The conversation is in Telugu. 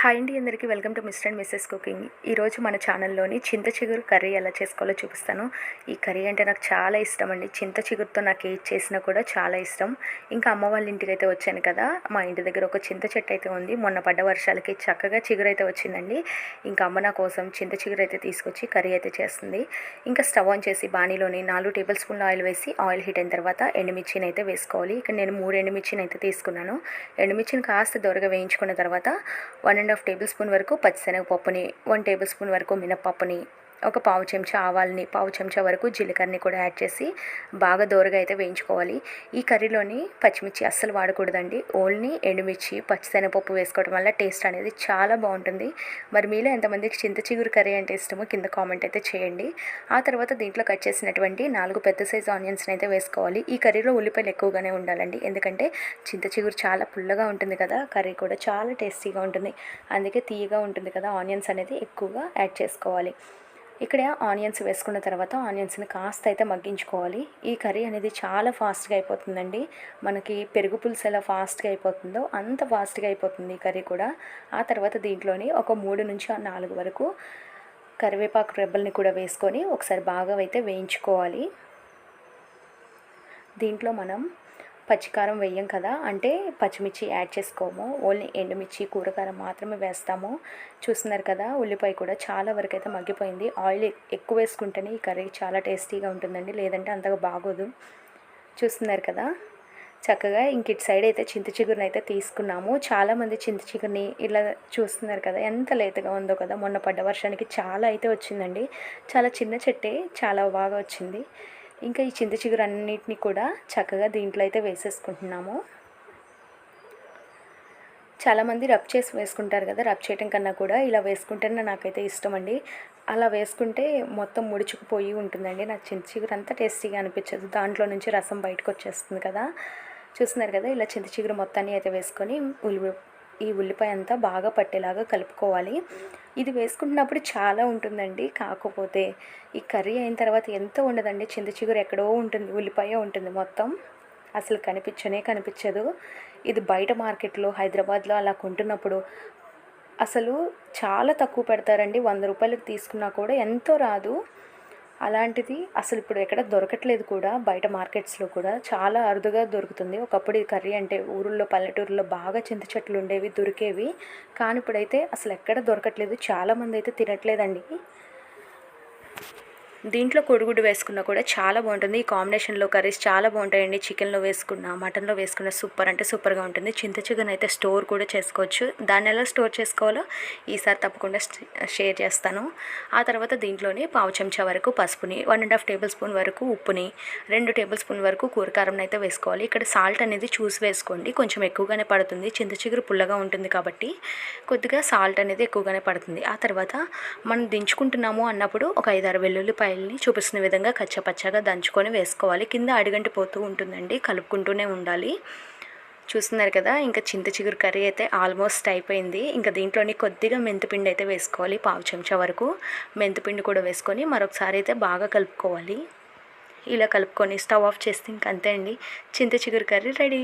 హాయ్ అండి అందరికీ. Welcome to mister and missus cooking. ఈరోజు మన ఛానల్లోని చింత చిగురు కర్రీ ఎలా చేసుకోవాలో చూపిస్తాను. ఈ కర్రీ అంటే నాకు చాలా ఇష్టం అండి. చింత చిగురుతో నాకు ఏది చేసినా కూడా చాలా ఇష్టం. ఇంకా అమ్మ వాళ్ళ ఇంటికి అయితే వచ్చాను కదా. మా ఇంటి దగ్గర ఒక చింత చెట్టు అయితే ఉంది. మొన్న పడ్డ వర్షాలకి చక్కగా చిగురు అయితే వచ్చిందండి. ఇంకా అమ్మ నా కోసం చింత చిగురు అయితే తీసుకొచ్చి కర్రీ అయితే చేస్తుంది. ఇంకా స్టవ్ ఆన్ చేసి బాణీలోని నాలుగు టేబుల్ స్పూన్ల ఆయిల్ వేసి ఆయిల్ హీట్ అయిన తర్వాత ఎండుమిర్చిని అయితే వేసుకోవాలి. ఇక్కడ నేను మూడు ఎండుమిర్చిని అయితే తీసుకున్నాను. ఎండుమిర్చిని కాస్త దొరగా వేయించుకున్న తర్వాత one and half tablespoon వరకు పచ్చిశనగపప్పుని వన్ టేబుల్ స్పూన్ వరకు మినప్పప్పుని ఒక పావు చెంచా ఆవాలని పావు చెంచా వరకు జీలకర్రని కూడా యాడ్ చేసి బాగా దోరగా అయితే వేయించుకోవాలి. ఈ కర్రీలోని పచ్చిమిర్చి అస్సలు వాడకూడదండి. ఓన్లీ ఎండుమిర్చి పచ్చిశనగపప్పు వేసుకోవడం వల్ల టేస్ట్ అనేది చాలా బాగుంటుంది. మరి మీలో ఎంతమందికి చింత చిగురు కర్రీ అంటే ఇష్టమో కింద కామెంట్ అయితే చేయండి. ఆ తర్వాత దీంట్లో కట్ చేసినటువంటి నాలుగు పెద్ద సైజు ఆనియన్స్ని అయితే వేసుకోవాలి. ఈ కర్రీలో ఉల్లిపాయలు ఎక్కువగానే ఉండాలండి. ఎందుకంటే చింత చిగురు చాలా పుల్లగా ఉంటుంది కదా కర్రీ కూడా చాలా టేస్టీగా ఉంటుంది. అందుకే తీయగా ఉంటుంది కదా ఆనియన్స్ అనేది ఎక్కువగా యాడ్ చేసుకోవాలి. ఇక్కడ ఆనియన్స్ వేసుకున్న తర్వాత ఆనియన్స్ని కాస్త అయితే మగ్గించుకోవాలి. ఈ కర్రీ అనేది చాలా ఫాస్ట్గా అయిపోతుందండి. మనకి పెరుగు పులుసు ఎలా ఫాస్ట్గా అయిపోతుందో అంత ఫాస్ట్గా అయిపోతుంది ఈ కర్రీ కూడా. ఆ తర్వాత దీంట్లోని ఒక మూడు నుంచి నాలుగు వరకు కరివేపాకు రెబ్బల్ని కూడా వేసుకొని ఒకసారి బాగా అయితే వేయించుకోవాలి. దీంట్లో మనం పచ్చికారం వేయం కదా అంటే పచ్చిమిర్చి యాడ్ చేసుకోము. ఓన్లీ ఎండుమిర్చి కూరకారం మాత్రమే వేస్తాము. చూస్తున్నారు కదా ఉల్లిపాయ కూడా చాలా వరకు అయితే మగ్గిపోయింది. ఆయిల్ ఎక్కువ వేసుకుంటేనే ఈ కర్రీ చాలా టేస్టీగా ఉంటుందండి లేదంటే అంతగా బాగోదు. చూస్తున్నారు కదా చక్కగా ఇంక ఇటు సైడ్ అయితే చింత చిగురుని అయితే తీసుకున్నాము. చాలామంది చింత చిగురిని ఇలా చూస్తున్నారు కదా ఎంత లేతగా ఉందో కదా మొన్న పడ్డ వర్షానికి చాలా అయితే వచ్చిందండి. చాలా చిన్న చెట్టే చాలా బాగా వచ్చింది. ఇంకా ఈ చింత చిగురు అన్నిటిని కూడా చక్కగా దీంట్లో అయితే వేసేసుకుంటున్నాము. చాలామంది రబ్ చేసి వేసుకుంటారు కదా రబ్ చేయటం కన్నా కూడా ఇలా వేసుకుంటేనే నాకైతే ఇష్టం అండి అలా వేసుకుంటే మొత్తం ముడుచుకుపోయి ఉంటుందండి. నాకు చింత చిగురు అంతా టేస్టీగా అనిపించదు. దాంట్లో నుంచి రసం బయటకు వచ్చేస్తుంది కదా. చూస్తున్నారు కదా ఇలా చింత చిగురు మొత్తాన్ని అయితే వేసుకొని ఉల్లి ఈ ఉల్లిపాయ అంతా బాగా పట్టేలాగా కలుపుకోవాలి. ఇది వేసుకుంటున్నప్పుడు చాలా ఉంటుందండి. కాకపోతే ఈ కర్రీ అయిన తర్వాత ఎంతో ఉండదండి. చింత చిగురు ఎక్కడో ఉంటుంది ఉల్లిపాయ ఉంటుంది మొత్తం. అసలు కనిపించనే కనిపించదు. ఇది బయట మార్కెట్లో హైదరాబాద్లో అలా కొంటున్నప్పుడు అసలు చాలా తక్కువ పెడతారండి. వంద రూపాయలకు తీసుకున్నా కూడా ఎంతో రాదు. అలాంటిది అసలు ఇప్పుడు ఎక్కడ దొరకట్లేదు కూడా. బయట మార్కెట్స్లో కూడా చాలా అరుదుగా దొరుకుతుంది. ఒకప్పుడు ఈ కర్రీ అంటే ఊరుల్లో పల్లెటూరులో బాగా చింత చెట్లు ఉండేవి దొరికేవి. కానీ ఇప్పుడైతే అసలు ఎక్కడ దొరకట్లేదు. చాలామంది అయితే తినట్లేదండి. దీంట్లో కొడుగుడ్డు వేసుకున్నా కూడా చాలా బాగుంటుంది. ఈ కాంబినేషన్లో కర్రీస్ చాలా బాగుంటాయండి. చికెన్లో వేసుకున్న మటన్లో వేసుకున్న సూపర్ అంటే సూపర్గా ఉంటుంది. చింత చికెన్ అయితే స్టోర్ కూడా చేసుకోవచ్చు. దాన్ని ఎలా స్టోర్ చేసుకోవాలో ఈసారి తప్పకుండా షేర్ చేస్తాను. ఆ తర్వాత దీంట్లోనే పావు చెంచా వరకు పసుపుని one and half tablespoon వరకు ఉప్పుని రెండు టేబుల్ స్పూన్ వరకు కూరకారం అయితే వేసుకోవాలి. ఇక్కడ సాల్ట్ అనేది చూసి వేసుకోండి. కొంచెం ఎక్కువగానే పడుతుంది. చింత చిగురు పుల్లగా ఉంటుంది కాబట్టి కొద్దిగా సాల్ట్ అనేది ఎక్కువగానే పడుతుంది. ఆ తర్వాత మనం దించుకుంటున్నాము అన్నప్పుడు ఒక ఐదారు వెల్లుల్లిపాయ ఉల్లిపాయల్ని చూపిస్తున్న విధంగా కచ్చపచ్చగా దంచుకొని వేసుకోవాలి. కింద అడిగంటి పోతూ ఉంటుందండి. కలుపుకుంటూనే ఉండాలి. చూస్తున్నారు కదా ఇంకా చింత చిగురు కర్రీ అయితే ఆల్మోస్ట్ అయిపోయింది. ఇంకా దీంట్లోని కొద్దిగా మెంతిపిండి అయితే వేసుకోవాలి పావు చెంచా వరకు. మెంతిపిండి కూడా వేసుకొని మరొకసారి అయితే బాగా కలుపుకోవాలి. ఇలా కలుపుకొని స్టవ్ ఆఫ్ చేస్తే ఇంకంతే అండి. చింత చిగురు కర్రీ రెడీ.